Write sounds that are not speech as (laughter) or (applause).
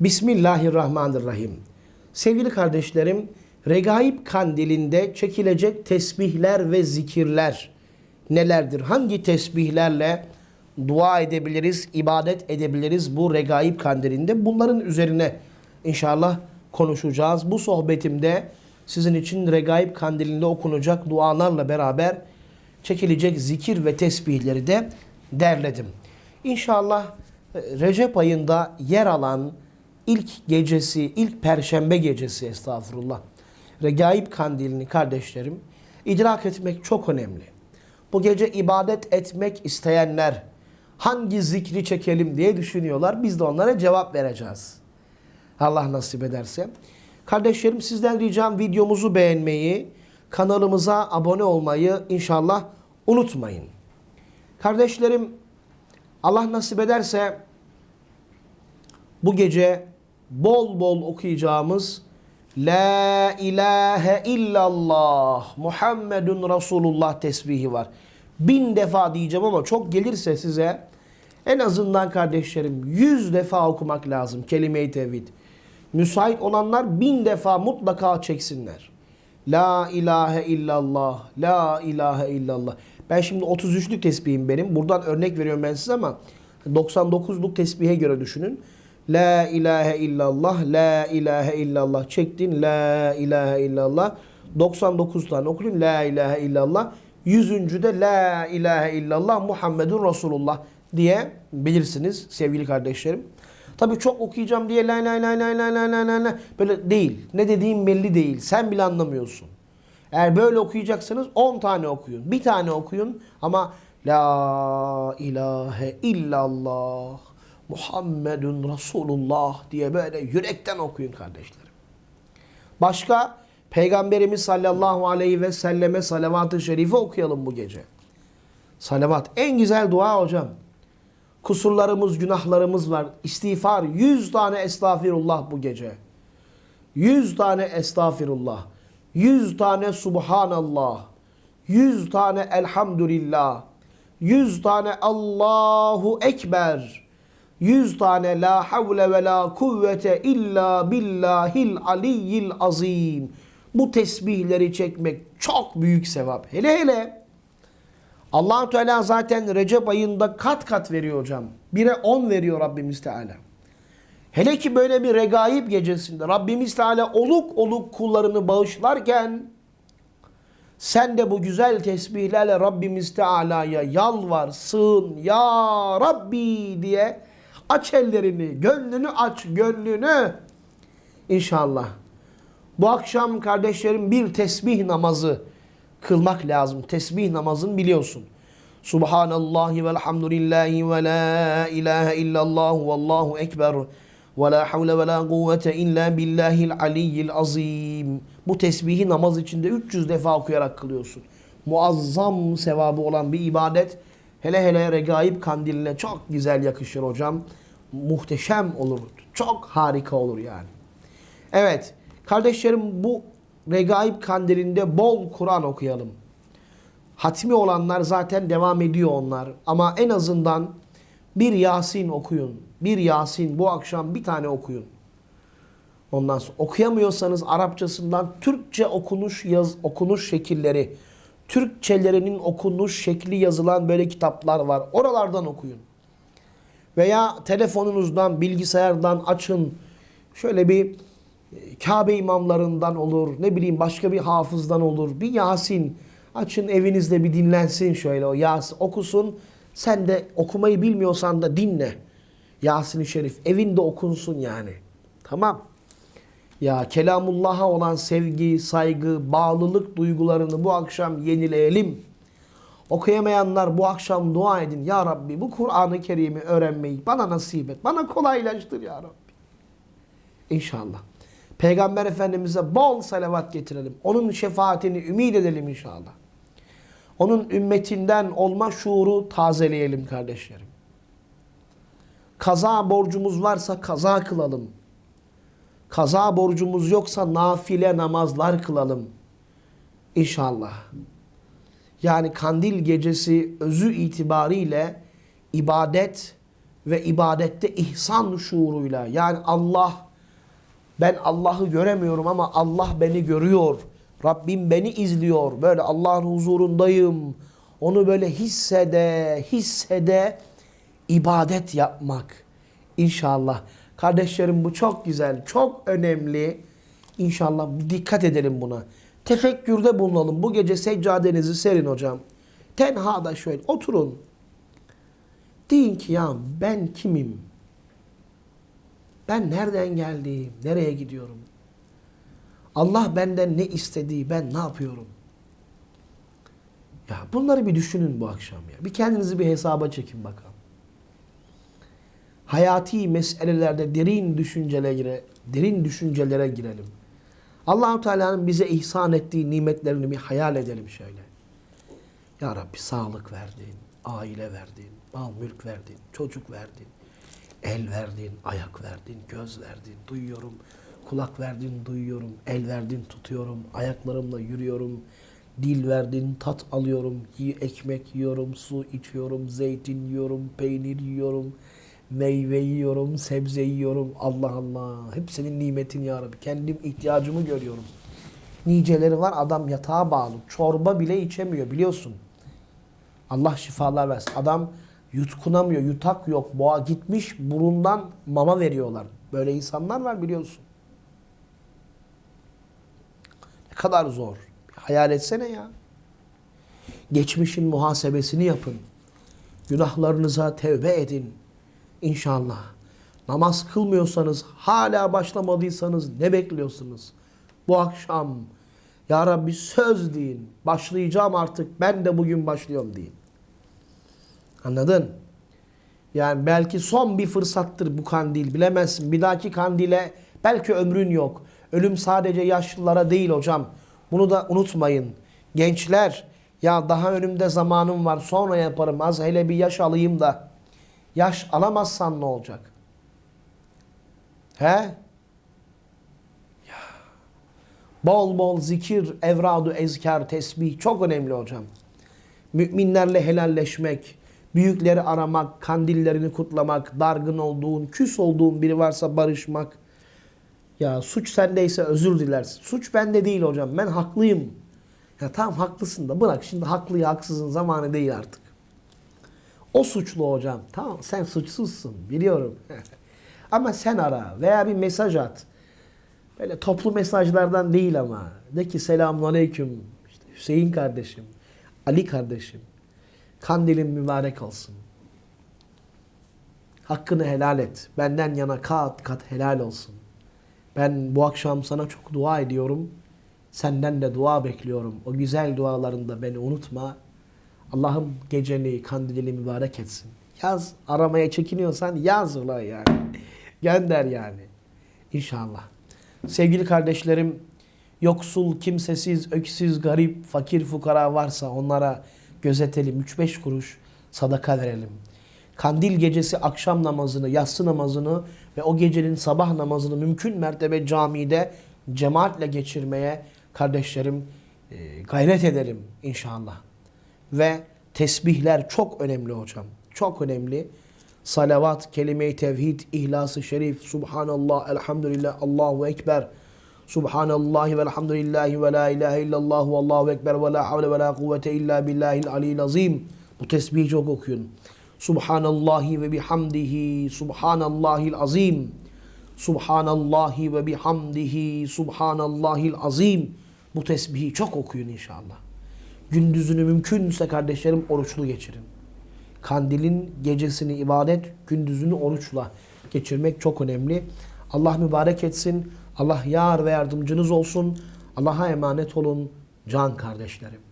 Bismillahirrahmanirrahim. Sevgili kardeşlerim, Regaib kandilinde çekilecek tesbihler ve zikirler nelerdir? Hangi tesbihlerle dua edebiliriz, ibadet edebiliriz bu Regaib kandilinde? Bunların üzerine inşallah konuşacağız. Bu sohbetimde sizin için Regaib kandilinde okunacak dualarla beraber çekilecek zikir ve tesbihleri de derledim. İnşallah e, Recep ayında yer alan ilk gecesi, ilk perşembe gecesi estağfurullah. Regaib kandilini kardeşlerim idrak etmek çok önemli. Bu gece ibadet etmek isteyenler hangi zikri çekelim diye düşünüyorlar. Biz de onlara cevap vereceğiz. Allah nasip ederse. Kardeşlerim sizden ricam videomuzu beğenmeyi, kanalımıza abone olmayı inşallah unutmayın. Kardeşlerim Allah nasip ederse bu gece bol bol okuyacağımız La ilahe illallah Muhammedun Resulullah tesbihi var. Bin defa diyeceğim ama çok gelirse size en azından kardeşlerim yüz defa okumak lazım kelime-i tevhid. Müsait olanlar bin defa mutlaka çeksinler. La ilahe illallah, la ilahe illallah. Ben şimdi 33'lük tesbihim benim. Buradan örnek veriyorum ben size ama 99'luk tesbihe göre düşünün. La ilahe illallah, la ilahe illallah çektin, la ilahe illallah. 99 tane okuyun, la ilahe illallah. Yüzüncü la ilahe illallah Muhammedun Resulullah diye bilirsiniz sevgili kardeşlerim. Tabii çok okuyacağım diye la la la la la la la la böyle değil. Ne dediğim belli değil. Sen bile anlamıyorsun. Eğer böyle okuyacaksanız 10 tane okuyun. Bir tane okuyun ama La ilahe illallah Muhammedun Resulullah diye böyle yürekten okuyun kardeşlerim. Başka Peygamberimiz sallallahu aleyhi ve selleme salavat-ı şerife okuyalım bu gece. Salavat en güzel dua hocam. Kusurlarımız, günahlarımız var. İstiğfar 100 tane estağfirullah bu gece. 100 tane estağfirullah. 100 tane subhanallah. 100 tane elhamdülillah. 100 tane Allahu Ekber. 100 tane la havle ve la kuvvete illa billahil aliyyil azim. Bu tesbihleri çekmek çok büyük sevap. Hele hele allah Teala zaten Recep ayında kat kat veriyor hocam. Bire 10 veriyor Rabbimiz Teala. Hele ki böyle bir regaib gecesinde Rabbimiz Teala oluk oluk kullarını bağışlarken sen de bu güzel tesbihlerle Rabbimiz Teala'ya yalvar, sığın, ya Rabbi diye aç ellerini, gönlünü aç, gönlünü. İnşallah. Bu akşam kardeşlerim bir tesbih namazı kılmak lazım. Tesbih namazını biliyorsun. Subhanallahi velhamdülillahi ve la ilahe illallah vallahu ekber ve la havle ve la kuvvete illa billahil aliyyil azim. Bu tesbihi namaz içinde 300 defa okuyarak kılıyorsun. Muazzam sevabı olan bir ibadet. Hele hele regaib kandiline çok güzel yakışır hocam. Muhteşem olur. Çok harika olur yani. Evet. Kardeşlerim bu regaib kandilinde bol Kur'an okuyalım. Hatmi olanlar zaten devam ediyor onlar. Ama en azından bir Yasin okuyun. Bir Yasin bu akşam bir tane okuyun. Ondan sonra okuyamıyorsanız Arapçasından Türkçe okunuş yaz okunuş şekilleri, Türkçelerinin okunuş şekli yazılan böyle kitaplar var. Oralardan okuyun. Veya telefonunuzdan, bilgisayardan açın. Şöyle bir e, Kabe imamlarından olur, ne bileyim başka bir hafızdan olur. Bir Yasin açın evinizde bir dinlensin şöyle o Yasin okusun. Sen de okumayı bilmiyorsan da dinle. Yasin-i Şerif evinde okunsun yani. Tamam. Ya kelamullah'a olan sevgi, saygı, bağlılık duygularını bu akşam yenileyelim. Okuyamayanlar bu akşam dua edin. Ya Rabbi bu Kur'an-ı Kerim'i öğrenmeyi bana nasip et. Bana kolaylaştır ya Rabbi. İnşallah. Peygamber Efendimiz'e bol salavat getirelim. Onun şefaatini ümit edelim inşallah. Onun ümmetinden olma şuuru tazeleyelim kardeşlerim. Kaza borcumuz varsa kaza kılalım. Kaza borcumuz yoksa nafile namazlar kılalım. İnşallah. Yani kandil gecesi özü itibariyle ibadet ve ibadette ihsan şuuruyla yani Allah ben Allah'ı göremiyorum ama Allah beni görüyor. Rabbim beni izliyor. Böyle Allah'ın huzurundayım. Onu böyle hissede, hissede ibadet yapmak. İnşallah. Kardeşlerim bu çok güzel, çok önemli. İnşallah dikkat edelim buna. Tefekkürde bulunalım. Bu gece seccadenizi serin hocam. Tenhada şöyle oturun. Deyin ki ya ben kimim? Ben nereden geldim? Nereye gidiyorum? Allah benden ne istediği, ben ne yapıyorum? Ya bunları bir düşünün bu akşam ya. Bir kendinizi bir hesaba çekin bakalım. Hayati meselelerde derin düşüncelere, derin düşüncelere girelim. Allahu Teala'nın bize ihsan ettiği nimetlerini bir hayal edelim şöyle. Ya Rabbi sağlık verdin, aile verdin, mal mülk verdin, çocuk verdin, el verdin, ayak verdin, göz verdin, duyuyorum, kulak verdin, duyuyorum, el verdin, tutuyorum, ayaklarımla yürüyorum, dil verdin, tat alıyorum, ekmek yiyorum, su içiyorum, zeytin yiyorum, peynir yiyorum, meyve yiyorum, sebze yiyorum. Allah Allah. Hep senin nimetin ya Rabbi. Kendim ihtiyacımı görüyorum. Niceleri var adam yatağa bağlı. Çorba bile içemiyor biliyorsun. Allah şifalar versin. Adam yutkunamıyor, yutak yok. Boğa gitmiş burundan mama veriyorlar. Böyle insanlar var biliyorsun. Ne kadar zor. Hayal etsene ya. Geçmişin muhasebesini yapın. Günahlarınıza tevbe edin. İnşallah. Namaz kılmıyorsanız, hala başlamadıysanız ne bekliyorsunuz? Bu akşam Ya Rabbi söz deyin. Başlayacağım artık. Ben de bugün başlıyorum deyin. Anladın? Yani belki son bir fırsattır bu kandil. Bilemezsin. Bir dahaki kandile belki ömrün yok. Ölüm sadece yaşlılara değil hocam. Bunu da unutmayın. Gençler ya daha önümde zamanım var sonra yaparım. Az hele bir yaş alayım da. Yaş alamazsan ne olacak? He? Bol bol zikir, evradu, ezkar, tesbih çok önemli hocam. Müminlerle helalleşmek, büyükleri aramak, kandillerini kutlamak, dargın olduğun, küs olduğun biri varsa barışmak. Ya suç sendeyse özür dilersin. Suç bende değil hocam. Ben haklıyım. Ya tamam haklısın da bırak şimdi haklıyı haksızın zamanı değil artık. O suçlu hocam. Tamam sen suçsuzsun biliyorum. (laughs) ama sen ara veya bir mesaj at. Böyle toplu mesajlardan değil ama. De ki selamun aleyküm. İşte Hüseyin kardeşim. Ali kardeşim. Kandilin mübarek olsun. Hakkını helal et. Benden yana kat kat helal olsun. Ben bu akşam sana çok dua ediyorum. Senden de dua bekliyorum. O güzel dualarında beni unutma. Allah'ım geceni, kandilini mübarek etsin. Yaz. Aramaya çekiniyorsan yaz ulan yani. Gönder yani. İnşallah. Sevgili kardeşlerim, yoksul, kimsesiz, öksüz, garip, fakir, fukara varsa onlara gözetelim. 3-5 kuruş sadaka verelim. Kandil gecesi akşam namazını, yatsı namazını ve o gecenin sabah namazını mümkün mertebe camide cemaatle geçirmeye kardeşlerim e, gayret edelim inşallah. Ve tesbihler çok önemli hocam. Çok önemli. Salavat, kelime-i tevhid, ihlas-ı şerif, subhanallah, elhamdülillah, Allahu ekber. Subhanallahi ve elhamdülillahi ve la ilahe illallah ve Allahu ekber ve la havle ve la kuvvete illa billahil aliyyil azim. Bu tesbihi çok okuyun. Subhanallahi ve bihamdihi, subhanallahil azim. Subhanallahi ve bihamdihi, subhanallahil azim. Bu tesbihi çok okuyun inşallah. Gündüzünü mümkünse kardeşlerim oruçlu geçirin. Kandilin gecesini ibadet, gündüzünü oruçla geçirmek çok önemli. Allah mübarek etsin. Allah yar ve yardımcınız olsun. Allah'a emanet olun can kardeşlerim.